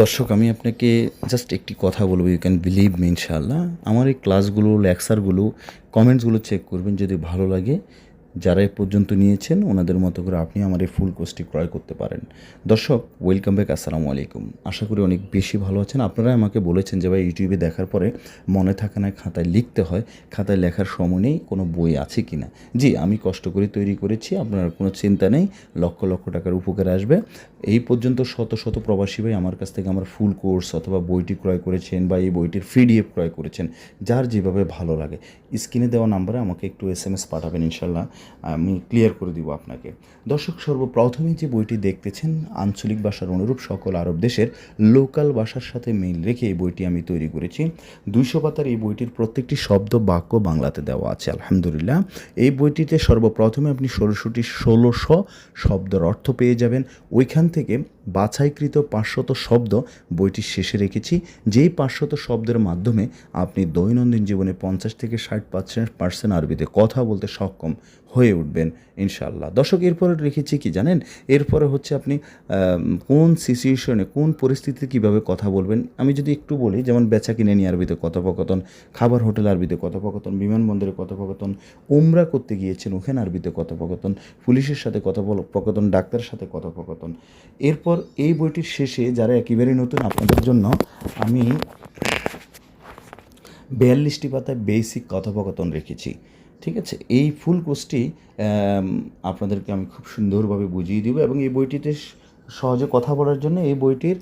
দর্শক, আমি আপনাকে জাস্ট একটি কথা বলব ইউ ক্যান বিলিভ মি আমার এই ক্লাসগুলো লেকচারগুলো কমেন্টসগুলো চেক করবেন যদি ভালো লাগে। যারা এ পর্যন্ত নিয়েছেন, ওনাদের মতো করে আপনি আমার এই ফুল কোর্সটি ক্রয় করতে পারেন। দর্শক, ওয়েলকাম ব্যাক, আসসালামু আলাইকুম। আশা করি অনেক বেশি ভালো আছেন। আপনারা আমাকে বলেছেন যে ভাই, ইউটিউবে দেখার পরে মনে থাকে না খাতায় লিখতে হয়, খাতায় লেখার সময় নেই, কোনো বই আছে কি না? জি, আমি কষ্ট করে তৈরি করেছি, আপনার কোনো চিন্তা নেই, লক্ষ লক্ষ টাকার উপকারে আসবে। এই পর্যন্ত শত শত প্রবাসী ভাই আমার কাছ থেকে আমার ফুল কোর্স অথবা বইটি ক্রয় করেছেন বা এই বইটির পিডিএফ ক্রয় করেছেন, যার যেভাবে ভালো লাগে। স্ক্রিনে দেওয়া নাম্বারে আমাকে একটু এস এম এস পাঠাবেন ইনশাল্লাহ আমি ক্লিয়ার করে দিব আপনাকে। দর্শক, সর্বপ্রথমে যে বইটি দেখতেছেন, আঞ্চলিক ভাষার অনুরূপ সকল আরব দেশের লোকাল ভাষার সাথে মিল রেখে এই বইটি আমি তৈরি করেছি। দুইশো পাতার এই বইটির প্রত্যেকটি শব্দ, বাক্য বাংলাতে দেওয়া আছে, আলহামদুলিল্লাহ। এই বইটিতে সর্বপ্রথমে আপনি ষোলোশোটি ষোলোশো শব্দের অর্থ পেয়ে যাবেন। ওইখান থেকে বাছাইকৃত পাঁচশত শব্দ বইটির শেষে রেখেছি। যেই পাঁচশত শব্দের মাধ্যমে আপনি দৈনন্দিন জীবনে পঞ্চাশ থেকে ষাট পার্সেন্ট পার্সেন্ট আরবিতে কথা বলতে সক্ষম হয়ে উঠবেন ইনশাল্লাহ দর্শক, এরপরে রেখেছি কি জানেন? এরপরে হচ্ছে আপনি কোন সিচুয়েশনে কোন পরিস্থিতিতে কীভাবে কথা বলবেন? আমি যদি একটু বলি, যেমন বেচা কিনে নিয়ে আরবিতে কথোপকথন, খাবার হোটেল আরবিতে কথোপকথন, বিমানবন্দরে কথোপকথন, উমরা করতে গিয়েছেন, ওখানে আরবিতে কথোপকথন, পুলিশের সাথে কথোপকথন, ডাক্তারের সাথে কথোপকথন। এরপর এই বইটির শেষে যারা একেবারেই নতুন আপনাদের জন্য, আমি বিয়াল্লিশটি পাতায় বেসিক কথোপকথন রেখেছি, ঠিক আছে? এই ফুল কোর্সটি আপনাদেরকে আমি খুব সুন্দরভাবে বুঝিয়ে দেবো এবং এই বইটিতে সহজে কথা বলার জন্য এই বইটির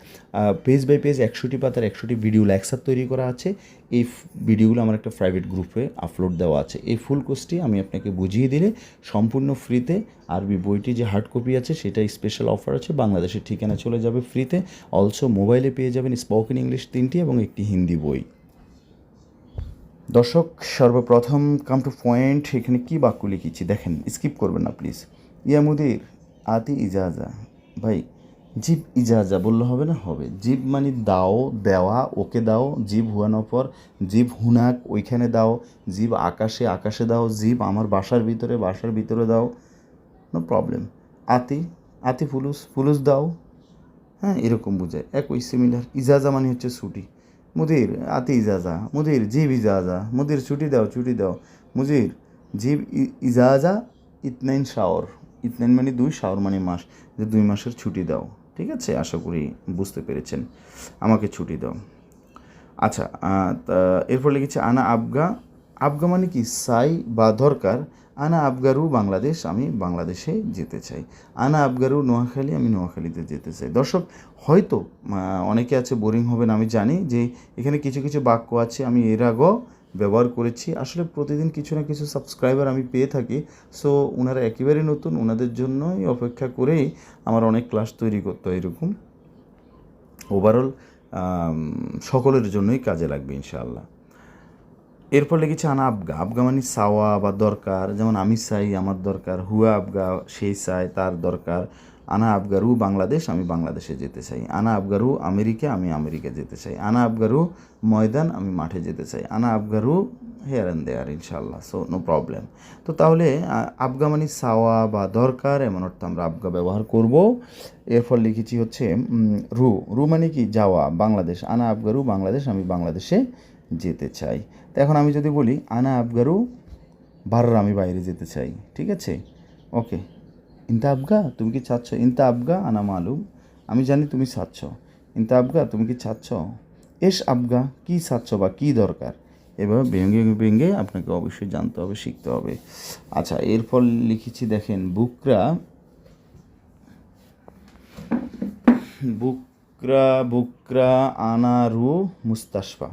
পেজ বাই পেজ একশোটি পাতার একশোটি ভিডিও লেকচার তৈরি করা আছে। এই ভিডিওগুলো আমার একটা প্রাইভেট গ্রুপে আপলোড দেওয়া আছে। এই ফুল কোর্সটি আমি আপনাকে বুঝিয়ে দিলে সম্পূর্ণ ফ্রিতে আরবি বইটি যে হার্ড কপি আছে সেটা স্পেশাল অফার আছে, বাংলাদেশের ঠিকানা চলে যাবে ফ্রিতে অলসো মোবাইলে পেয়ে যাবেন স্পোকেন ইংলিশ তিনটি এবং একটি হিন্দি বই। দর্শক, সর্বপ্রথম কাম টু পয়েন্ট এখানে কী বাক্য লিখেছি দেখেন স্কিপ করবেন না প্লিজ ইয়ামুদির আতি ইজাজা। ভাই, জিব ইজাজা বললে হবে না? হবে। জিব মানে দাও, দেওয়া, ওকে দাও, জিব হুয়ানোর পর, জিব হুনাক, ওইখানে দাও, জিব আকাশে আকাশে দাও, জিব আমার বাসার ভিতরে বাসার ভিতরে দাও। নো প্রবলেম আতি আতি ফুলুস ফুলুস দাও। হ্যাঁ এরকম বোঝায়। একই সিমিলার ইজাজা মানে হচ্ছে ছুটি। মুদির, আতি ইজাজা। মুদির, জিব ইজাজা। মুদির, ছুটি দাও ছুটি দাও। মুজির, জিব ইজাজা, ইতনাইন শাওর। ইতনাইন মানে দুই, শাওর মানে মাস। যে দুই মাসের ছুটি দাও। ঠিক আছে? আশা করি বুঝতে পেরেছেন। আমাকে ছুটি দাও। আচ্ছা এরপর লিখেছে, আনা আবগা। আবগা মানে কি? সাই বা দরকার। আনা আবগারু বাংলাদেশ, আমি বাংলাদেশে যেতে চাই। আনা আবগারু নোয়াখালী, আমি নোয়াখালীতে যেতে চাই। দর্শক, হয়তো অনেকে আছে, বোরিং হবেন আমি জানি যে এখানে কিছু কিছু বাক্য আছে, আমি এর আগেও ব্যবহার করেছি। আসলে প্রতিদিন কিছু না কিছু সাবস্ক্রাইবার আমি পেয়ে থাকি। সো ওনারা একেবারেই নতুন ওনাদের জন্যই অপেক্ষা করেই আমার অনেক ক্লাস তৈরি করতে এরকম। ওভারঅল সকলের জন্যই কাজে লাগবে ইনশাআল্লাহ। এরপর লিখেছে আনা আবগা আবগা মানে সাওয়া বা দরকার। যেমন আমি চাই, আমার দরকার। হুয়া আবগা, সেই চায় তার দরকার। আনা আবগারু বাংলাদেশ, আমি বাংলাদেশে যেতে চাই। আনা আবগারু আমেরিকা, আমি আমেরিকা যেতে চাই। আনা আবগারু ময়দান, আমি মাঠে যেতে চাই। আনা আবগারু হেয়ার অ্যান্ড দেয়ার ইনশাল্লাহ সো নো প্রবলেম তো তাহলে আবগা মানে সাওয়া বা দরকার, এমন অর্থ আমরা আবগা ব্যবহার করব। এরপর লিখেছি হচ্ছে রু। রু মানে কি? যাওয়া, বাংলাদেশ। আনা আবগারু বাংলাদেশ, আমি বাংলাদেশে যেতে চাই। তো এখন আমি যদি বলি, আনা আবগারু বাররা, আমি বাইরে যেতে চাই। ঠিক আছে? ওকে ইনতা আবগা, তুমি কি চাচ্ছ? ইনতা আবগা আনা মালুম। আমি জানি তুমি চাচ্ছ। ইনতা আবগা, তুমি কি চাচ্ছ? এস আবগা, কি চাচ্ছ বা কি দরকার? এভাবে ভেঙে ভেঙে আপনাকে অবশ্যই জানতে হবে, শিখতে হবে। আচ্ছা এরপর লিখেছি, দেখেন, বুকরা বুকরা বুকরা আনারু মুস্তাশফা।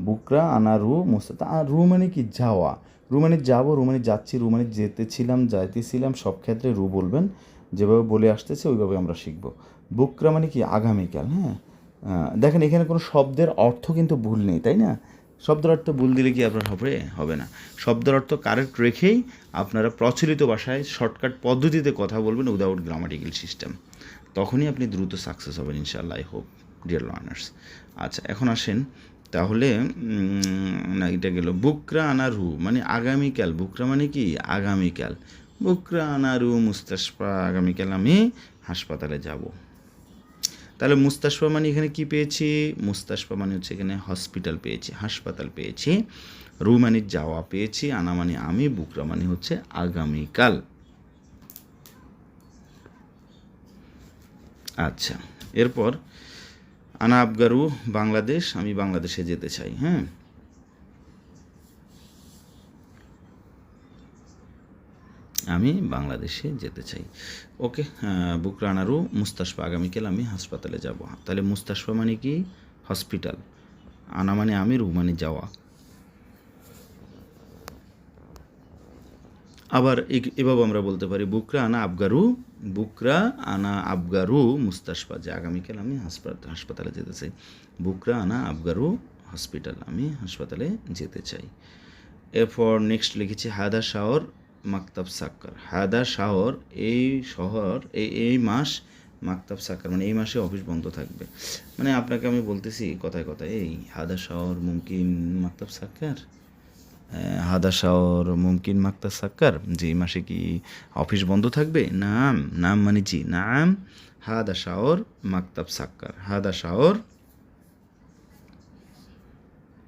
বুকরা আনারু মুস্তা রু মানে কি? যাওয়া। রু মানে যাব রু মানে যাচ্ছি রু মানে যেতেছিলাম যাইতেছিলাম সব ক্ষেত্রে রু বলবেন, যেভাবে বলে আসতেছে, ওইভাবে আমরা শিখব। বুকরা মানে কি? আগামীকাল হ্যাঁ? দেখেন, এখানে কোনো শব্দের অর্থ কিন্তু ভুল নেই, তাই না? শব্দের অর্থ ভুল দিলে কি আপনার হবে? হবে না। শব্দের অর্থ কারেক্ট রেখেই আপনারা প্রচলিত ভাষায় শর্টকাট পদ্ধতিতে কথা বলবেন উইদাউট গ্রামাটিক্যাল সিস্টেম। তখনই আপনি দ্রুত সাকসেস হবেন, ইনশাআল্লাহ, আই হোপ, ডিয়ার লার্নার্স। আচ্ছা এখন আসেন তাহলে না, এটা গেল। বুকরা আনারু মানে আগামীকাল। বুকরা মানে কি? আগামীকাল। বুকরা আনারু মুস্তাশফা আগামীকাল আমি হাসপাতালে যাব। তাহলে মুস্তাশফা মানে এখানে কি পেয়েছি? মুস্তাশফা মানে হচ্ছে এখানে হসপিটাল পেয়েছি, হাসপাতাল পেয়েছি। রু মানে যাওয়া পেয়েছি, আনা মানে আমি, বুকরা মানে হচ্ছে আগামীকাল। আচ্ছা এরপর আনা আবগারু, বাংলাদেশ, আমি বাংলাদেশে যেতে চাই হ্যাঁ? আমি বাংলাদেশে যেতে চাই। ওকে বুকরানারু মুস্তাশফা, আগামীকাল আমি হাসপাতালে যাব। তাহলে মুস্তাশফা মানে কি? হসপিটাল। আনা মানে আমি রু মানে যাওয়া। আবার এভাবে আমরা বলতে পারি, বুকরা আনা আবগারু, বুকরা আনা আবগারু মুস্তাশফা, যে আগামীকাল আমি হাসপাতাল হাসপাতালে যেতে চাই। বুকরা আনা আবগারু হসপিটাল, আমি হাসপাতালে যেতে চাই। এরপর নেক্সট লিখেছি হায়দা শাহর মাকতাব সাক্কার। হায়দা শাহর এই শহর এই এই মাস মাকতাব সাক্কার মানে এই মাসে অফিস বন্ধ থাকবে। মানে আপনাকে আমি বলতেছি কথায় কথায়, এই হায়দা শাহর মুমকিন মাকতাব সাক্কার? হাদা শাহর মুমকিন মাক্তা সাক্কার। যে এই মাসে কি অফিস বন্ধ থাকবে? নাম নাম মানে জি, নাম, হাদা শাহর মাকতাব সাক্কার। হাদা শাহর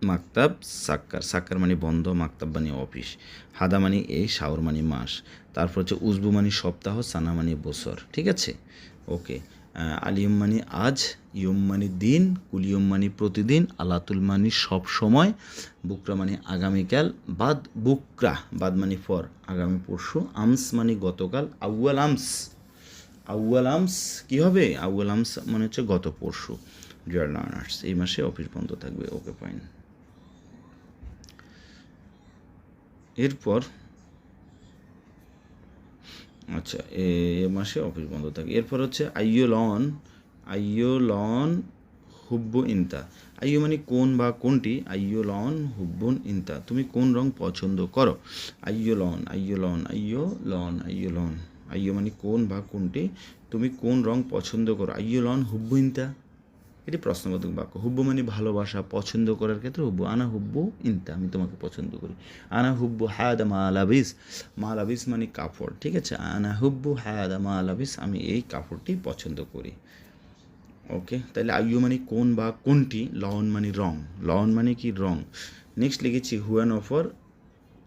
মাকতাব সাক্কার। সাক্কার মানে বন্ধ, মাকতাব মানে অফিস। হাদা মানে এই, শাওর মানে মাস। তারপর হচ্ছে উজবু মানে সপ্তাহ, সানা মানে বছর। ঠিক আছে? ওকে। আলিয়ম মানে আজ ইয়ম মানে দিন কুলিয়ম মানে প্রতিদিন আলাতুল মানে সব সময় বুকরা মানে আগামীকাল, বাদ বুকরা, বাদ মানে ফর আগামী পরশু, আমস মানে গতকাল, আউয়াল আমস। আউয়াল আমস কী হবে? আউয়াল আমস মানে হচ্ছে গত পরশু ডিয়ার লার্নার্স এই মাসে অফিস বন্ধ থাকবে ওকে ফাইন এরপর আচ্ছা এ মাসে অফিস বন্ধ থাকে। এরপর হচ্ছে, আইয়ো লন আইয়ো লন হুব্বু ইনতা। আইয়ো মানে কোন বা কোনটি? আইয়ো লন হুব্বুন ইনতা। তুমি কোন রং পছন্দ করো? আইয়ো লন আইয়ো লন। আইয়ো মানে কোন বা কোনটি? তুমি কোন রং পছন্দ করো? আইয়ো লন হুব্বু ইনতা। এটি প্রশ্নবোধক বাক্য। হুব্বু মানে ভালোবাসা, পছন্দ করার ক্ষেত্রে হুব্বু। আনা হুব্বু ইনতা, আমি তোমাকে পছন্দ করি। আনা হুব্বু হায়াদা মালাবিস। মালাবিস মানে কাপড়, ঠিক আছে? আনা হুব্বু হায়াদা মালাবিস, আমি এই কাপড়টি পছন্দ করি। ওকে? তাহলে আইয়ু মানে কোন বা কোনটি? লন মানে রং। লন মানে কি? রং। নেক্সট লিখেছি হুয়ান অফর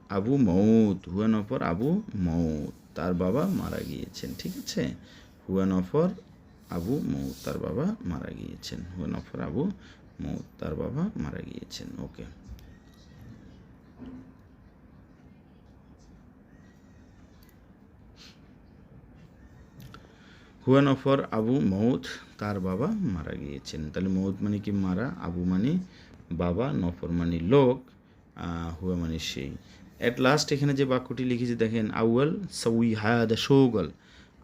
আবু মৌত হুয়ান অফর আবু মৌত তার বাবা মারা গিয়েছেন, ঠিক আছে? হুয়ান অফর আবু মৌত তার বাবা মারা গিয়েছেন। হুয়ান অফর আবু মৌত তার বাবা মারা গিয়েছেন। ওকে। হুয়ান অফর আবু মৌত তার বাবা মারা গিয়েছেন। তাহলে মৌত মানে কি মারা? আবু মানে বাবা, নফর মানে লোক হুয়া মানে সেই। অ্যাট লাস্ট এখানে যে বাক্যটি লিখেছি, দেখেন, আউয়াল সাউই হায়াদা সৌগল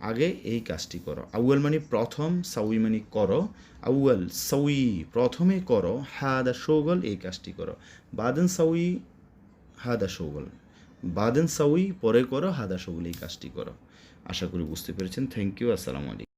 আগে এই কাজটি করো। আউয়াল মানে প্রথম, সাউই মানে করো। আউয়াল, সাউই প্রথমে করো, হাদা সৌগল এই কাজটি করো। বাদেন সাউই, হাদা সৌগল বাদেন সাউই পরে করো, হাদা সৌগল এই কাজটি করো। আশা করি বুঝতে পেরেছেন। থ্যাংক ইউ আসসালামু আলাইকুম।